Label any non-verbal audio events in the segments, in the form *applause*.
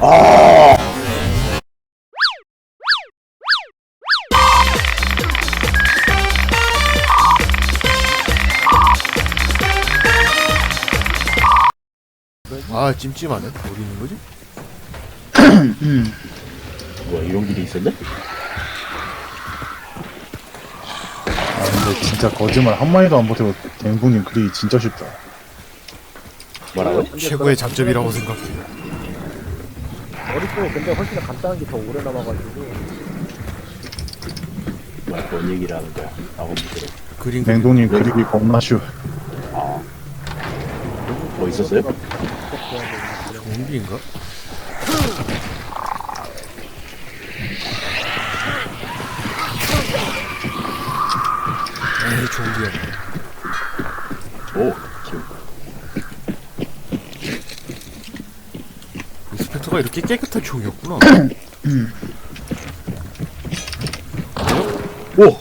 아 아 찜찜하네 어디 있는 거지? *clears throat* 뭐야 이런 길이 있었네? 아 근데 진짜 거짓말 한 마디도 안 보태고 댕구님 그리기 진짜 쉽다 뭐라고? 최고의 장점이라고 생각해 머 릿속에 근데 훨씬 더 간단한 게 더 오래 남아가지고. 뭔 얘기를 하는 거야? 들어 그림 그림 댕구님 그리기 겁나 쉬워 뭐 있었어요? 좀비인가? 에이 좀비야 오 지금 이 스펙터가 이렇게 깨끗한 총이었구나 오!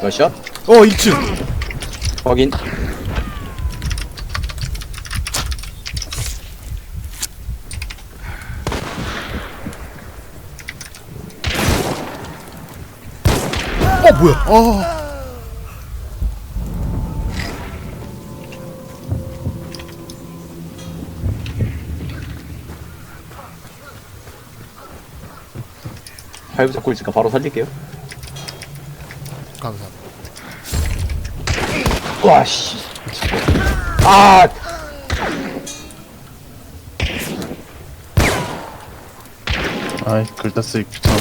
몇 샷? 어 2층 확인 뭐야? 어 파이브 잡고 있으니까 바로 살릴게요. 감사합니다. 와 씨. 아. 아이 글자 쓰기 귀찮아.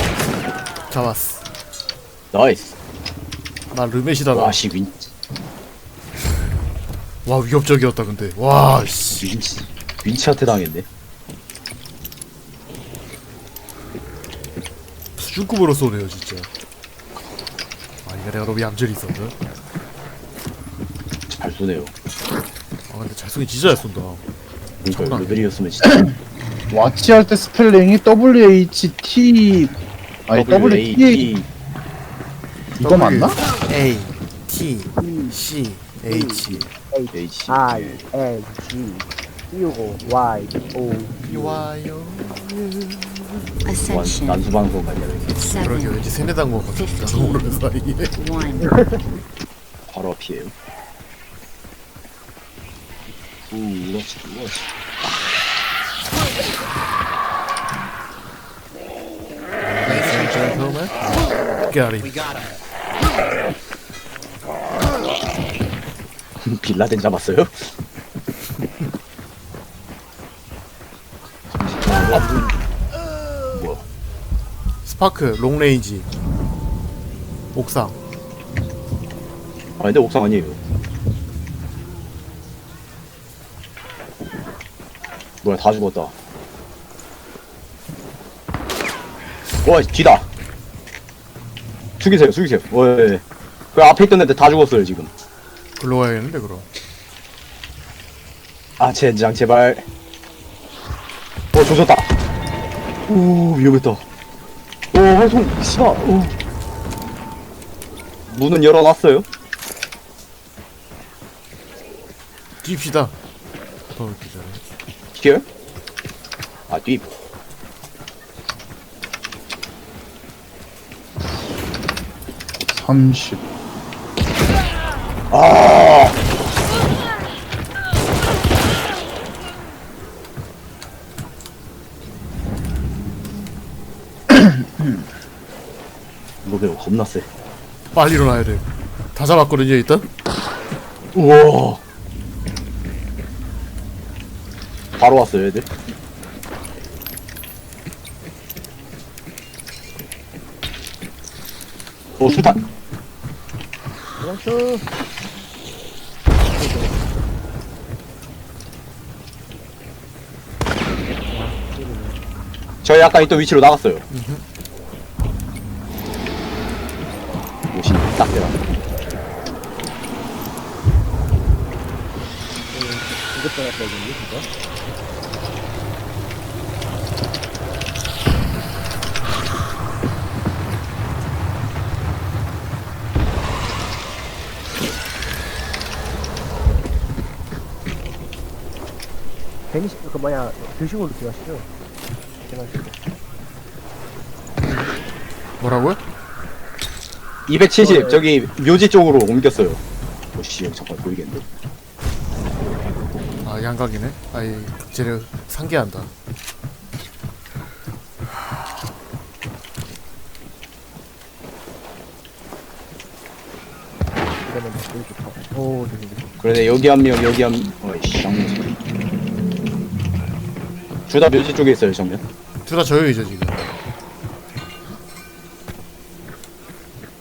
잡았어. 나이스 나 르메시다 와, 와씨 윈 와 위협적이었다 근데. 와 씨. 윈치 윈치한테 당했네. 수준급으로 쏘네요 진짜. 아니 내가 너무 얌전히 있었나? 잘 쏘네요. 아 근데 잘 쏘긴 진짜 잘 쏜다. 그러니까 장난 레벨이었으면 진짜 *clears throat* 와치 할 때 스펠링이 WHT 아니 WTA 이거 맞나? A T C H H I N G 띄우고 Y O 완 Ascension. 난수 방송 가냐 그러게 Seven. 왠지 세뇌당 것 같아 나도 모르는 사이에 One. 바로 앞이에요 우 러시 러시 gentlemen Got him *laughs* 빌라덴 잡았어요? 잠시만요. 뭐야? 스파크 롱레인지 옥상 아 근데 옥상 아니에요. 뭐야 다 죽었다. 와 뒤다. 죽이세요 죽이세요. 와, 예, 예. 그 앞에 있던 애들 다 죽었어요 지금. 글로 가야겠는데 그럼 아 젠장 제발. 어 조졌다. 오 위험했다. 오 활송 씨발. 오. 문은 열어놨어요. 뜁시다 더 늦기 전에 here? 아, 뒤. 삼십 아! *clears throat* 이거 배우 겁나 세. 빨리 일어나야 돼 다 잡았거든요 일단 우와. 바로 왔어요, 애들. 오, 술탄. 그냥 저희 아까 있던 위치로 나갔어요. 오신 딱 대라. 이것 때문에 그러겠니, 진짜? 데니스 들어가시죠 들어가시죠 뭐라고요? 270 저기 묘지 쪽으로 옮겼어요. 오씨 여기 잠깐 보이겠는데. 아 양각이네. 아이 쟤네 상계한다. 이러면 되게 좋다 오 되게 좋다 그러네 여기 한 명 여기 한 어이씨 정면. 둘다 묘지 쪽에 있어요 정면. 둘 다 저형이죠 지금.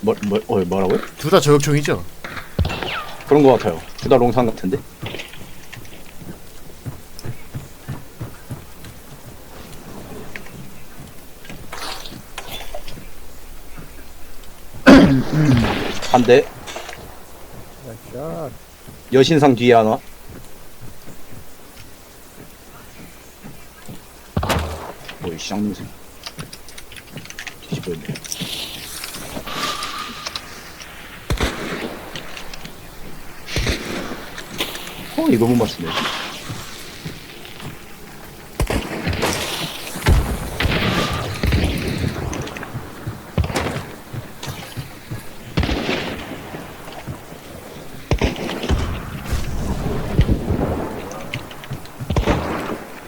뭐 뭐 어, 뭐라고요? 둘 다 저격총이죠. 그런 거 같아요. 둘다 롱상 같은데. 한 대. 자 여신상 뒤에 하나. 어이 쌍놈생. 뒤집어있네. 어 이거 못 맞추네.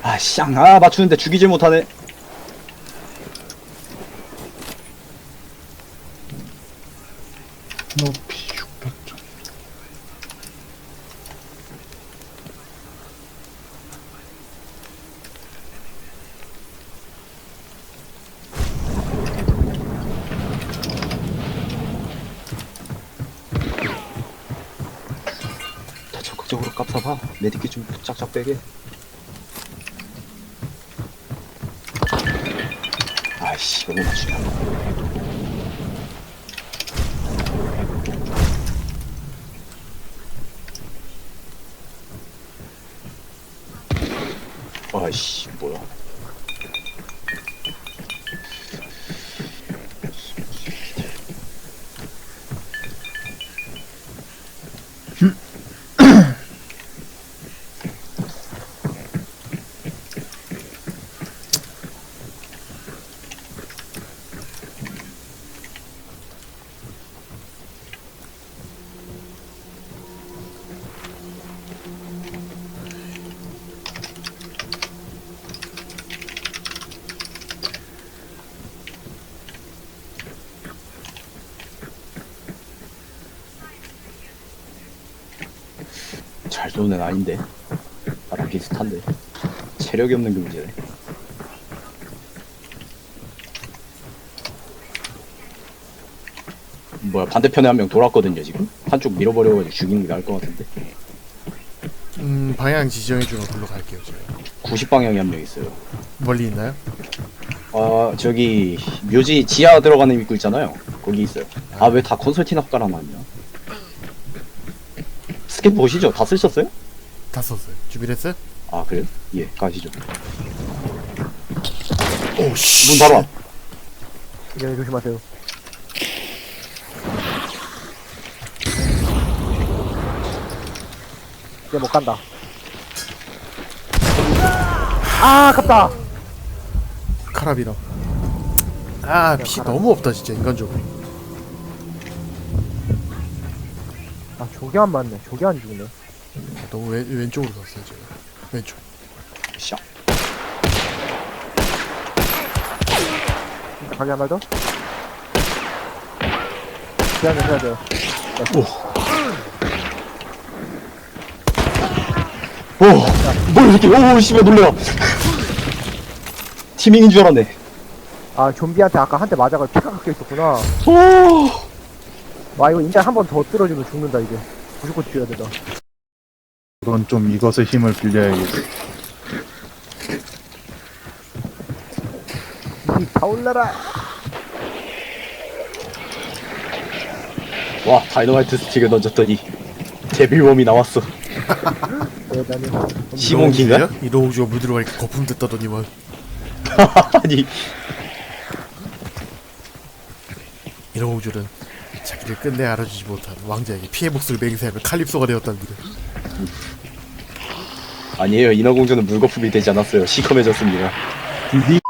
아, 쌍, 아, 맞추는데 죽이질 못하네. 높이 600점. 더 적극적으로 깝사봐. 메디킷 좀 짝짝 빼게. 아이씨, 너무 맞추냐. 아이씨, 뭐 잘 쏘는 아닌데. 나랑 비슷한데. 체력이 없는 게 문제네. 뭐야, 반대편에 한 명 돌았거든요, 지금? 한쪽 밀어버려가지고 죽이는 게 나을 것 같은데. 음 방향 지정해 주면 글로 갈게요. 제가. 90방향에 한 명 있어요. 멀리 있나요? 아, 저기, 묘지 지하 들어가는 입구 있잖아요. 거기 있어요. 아, 왜 다 컨설팅 깔아놨냐? 스캔 보시죠? 다 쓰셨어요? 다 썼어요. 준비됐어요? 아, 그래요? 예, 가시죠. 오 씨. 문 바로 앞. 이제 조심하세요 이제 못 간다 아 아깝다 카라비너. 아 피 너무 없다 진짜 인간적으로. 아 저게 안 맞네 저게 안 죽네 아, 너무 왼, 왼쪽으로 갔어요 제가. 왼쪽. 샹. 가게 한 발 더? 기한을 해야 돼요 오, 뭘 이렇게, 오, 씨발, 놀래라. *laughs* 티밍인 줄 알았네. 아 좀비한테 아까 한 대 맞아가 피가 깎여 있었구나 오, 와 이거 인자 한 번 더 떨어지면 죽는다 이제 무조건 뛰어야 된다. 이건 좀 이것의 힘을 빌려야겠어. 이 타올라라! 와, 다이너마이트 스틱을 던졌더니, 데빌웜이 나왔어. 대단히 시몬기인가? 이로우주가 물 들어가니까 거품 듣다더니만 *laughs* 아니, 이로우주는 자기를 끝내 알아주지 못한 왕자에게 피해 목숨을 맹세하며 칼립소가 되었답니다. 아니에요. 인어공주는 물거품이 되지 않았어요. 시커매졌습니다. 니